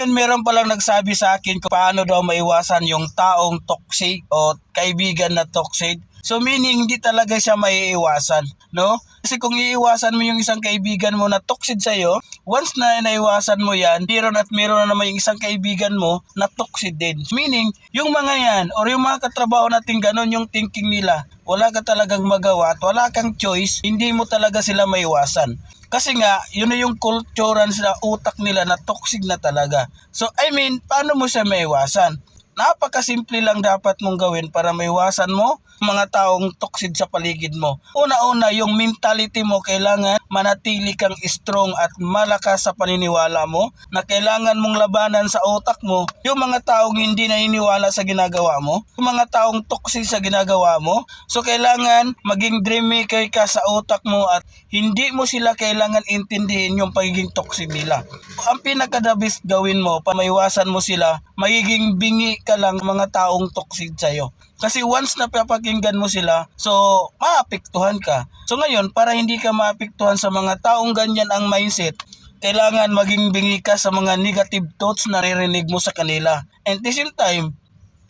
Yun, meron palang nagsabi sa akin kung paano daw maiwasan yung taong toxic o kaibigan na toxic. So meaning hindi talaga siya maiiwasan, no? Kasi kung iiwasan mo yung isang kaibigan mo na toxic sa'yo, once na naiwasan mo yan, meron at meron na naman yung isang kaibigan mo na toxic din. Meaning, yung mga yan, or yung mga katrabaho natin ganun yung thinking nila, wala ka talagang magawa at wala kang choice, hindi mo talaga sila maiwasan. Kasi nga, yun na yung kulturan sa utak nila na toxic na talaga. So, I mean, paano mo siya maiwasan? Napakasimple lang dapat mong gawin para maiwasan mo mga taong toxic sa paligid mo. Una-una, yung mentality mo kailangan manatili kang strong at malakas sa paniniwala mo na kailangan mong labanan sa utak mo yung mga taong hindi naniniwala sa ginagawa mo, yung mga taong toxic sa ginagawa mo. So kailangan maging dream maker ka sa utak mo at hindi mo sila kailangan intindihin yung pagiging toxic nila. Ang pinakadabis gawin mo, pamaiwasan mo sila, magiging bingi ka lang mga taong toxic sa'yo. Kasi once na papakinggan mo sila, so maapektuhan ka. So ngayon, para hindi ka maapektuhan sa mga taong ganyan ang mindset, kailangan maging bingi ka sa mga negative thoughts na naririnig mo sa kanila. And the same time,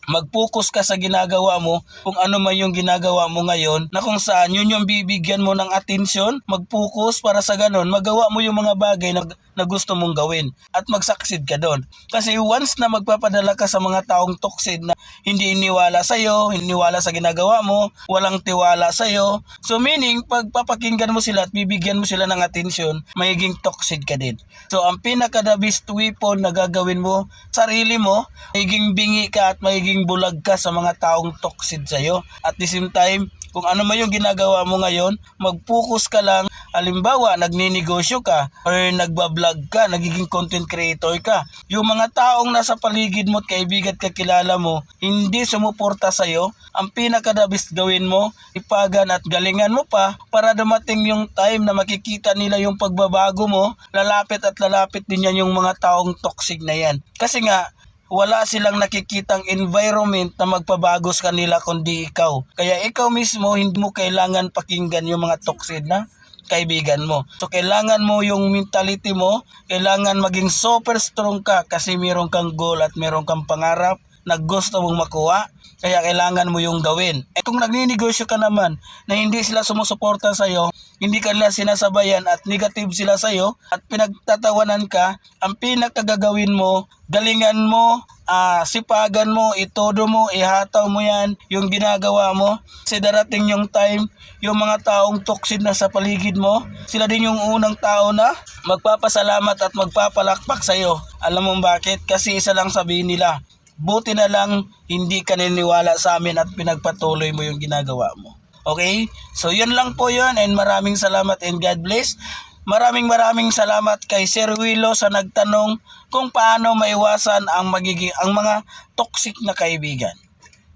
mag-focus ka sa ginagawa mo kung ano man yung ginagawa mo ngayon na kung saan yun yung bibigyan mo ng atensyon, mag-focus para sa ganun, magawa mo yung mga bagay na, na gusto mong gawin at mag-succeed ka doon. Kasi once na magpapadala ka sa mga taong toxic na hindi iniwala sa'yo, iniwala sa ginagawa mo, walang tiwala sa'yo, so meaning pag papakinggan mo sila at bibigyan mo sila ng atensyon, magiging toxic ka din. So ang pinaka the best weapon na gagawin mo, sarili mo, magiging bingi ka at magiging bulag ka sa mga taong toxic sa'yo. At the same time, kung ano man yung ginagawa mo ngayon, mag-focus ka lang. Halimbawa, nagninegosyo ka or nagbablog ka, nagiging content creator ka. Yung mga taong nasa paligid mo at kaibigan at kakilala mo, hindi sumuporta sa'yo, ang pinakadabis gawin mo, ipagan at galingan mo pa para dumating yung time na makikita nila yung pagbabago mo, lalapit at lalapit din yan yung mga taong toxic na yan. Kasi nga, wala silang nakikitang environment na magpabago sa kanila kundi ikaw. Kaya ikaw mismo hindi mo kailangan pakinggan yung mga toxic na kaibigan mo. So kailangan mo yung mentality mo, kailangan maging super strong ka kasi meron kang goal at meron kang pangarap na gusto mong makuha. Kaya kailangan mo yung gawin. Eh kung nagninegosyo ka naman na hindi sila sumusuporta sa'yo, hindi ka nila sinasabayan at negative sila sa'yo at pinagtatawanan ka, ang pinakagagawin mo, galingan mo, ah, sipagan mo, itodo mo, ihataw mo yan, yung ginagawa mo. Kasi darating yung time, yung mga taong toxic na sa paligid mo, sila din yung unang tao na magpapasalamat at magpapalakpak sa'yo. Alam mo bakit? Kasi isa lang sabihin nila, buti na lang hindi ka niniwala sa amin at pinagpatuloy mo yung ginagawa mo. Okay? So yun lang po yun and maraming salamat and God bless. Maraming maraming salamat kay Sir Willo sa nagtanong kung paano maiwasan ang magiging ang mga toxic na kaibigan.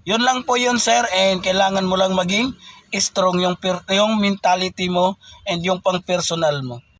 Yun lang po yun sir and kailangan mo lang maging strong yung yung mentality mo and yung pang personal mo.